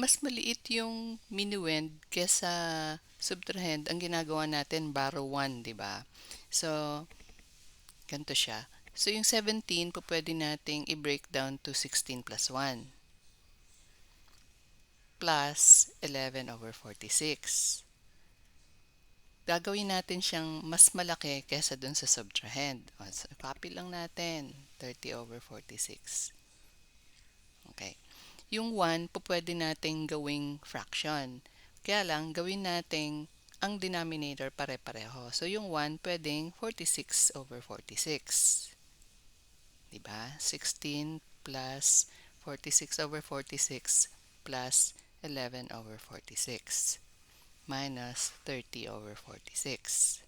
mas maliit yung minuend kesa subtrahend, ang ginagawa natin borrow 1, di ba? So, ganito siya. So, yung 17 po pwede nating i-break down to 16 plus 1 plus 11 over 46. Gagawin natin siyang mas malaki kesa dun sa subtrahend. So, copy lang natin, 30 over 46. Okay. Yung 1 po pwede nating gawing fraction. Kaya lang, gawin nating ang denominator pare-pareho. So, yung 1 pwedeng 46 over 46. Diba? 16 plus 46 over 46 plus 11 over 46 minus 30 over 46.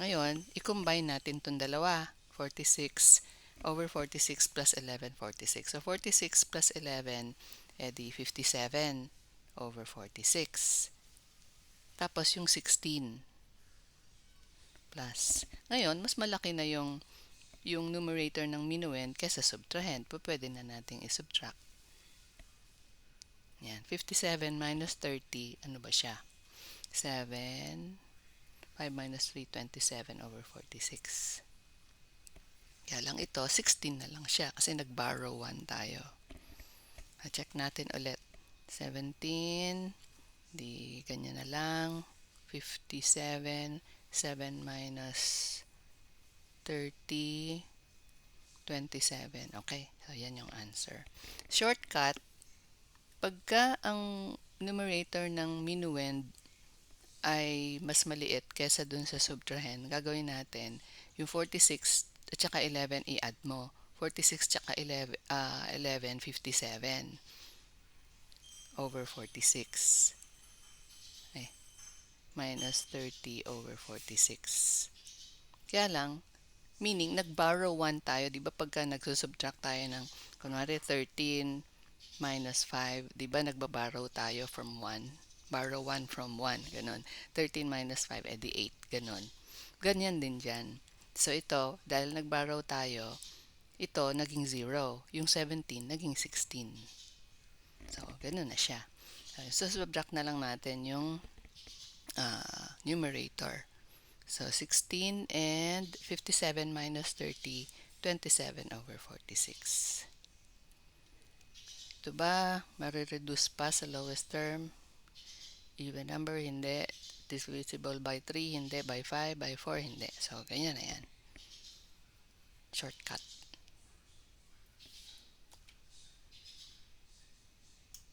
Ngayon, i-combine natin itong dalawa. 46 over 46 plus 11, 46. So, 46 plus 11, edi 57 over 46. Tapos yung 16 plus. Ngayon, mas malaki na yung yung numerator ng minuend kesa subtrahend. Pwede na nating i-subtract. Yan, 57 minus 30, ano ba siya? 7, 5 minus 3, 27 over 46. Kaya lang ito, 16 na lang siya kasi nag-borrow 1 tayo. check natin ulit. 17, di ganyan na lang. 57, 7 minus 30, 27. Okay, so yan yung answer. Shortcut, Pagka ang numerator ng minuend ay mas maliit kesa dun sa subtrahend, gagawin natin yung 46 at saka 11 i-add mo. 46 tsaka 11, uh, 11, 57 over 46. Eh, minus 30 over 46. Kaya lang, meaning, nag-borrow 1 tayo. Di ba pagka nagsusubtract tayo ng, kunwari 13 minus 5, di ba nagbaborrow tayo from 1? Borrow 1 from 1, ganun. 13 minus 5, edi 8, ganun. Ganyan din dyan. So ito, dahil nagborrow tayo, ito naging 0. Yung 17 naging 16. So, ganun na siya. So, subtract na lang natin yung uh, numerator. So, 16 and 57 minus 30, 27 over 46. Ito ba, marireduce pa sa lowest term? Even number, hindi. Divisible by 3, hindi. By 5, by 4, hindi. So, ganyan na yan. Shortcut.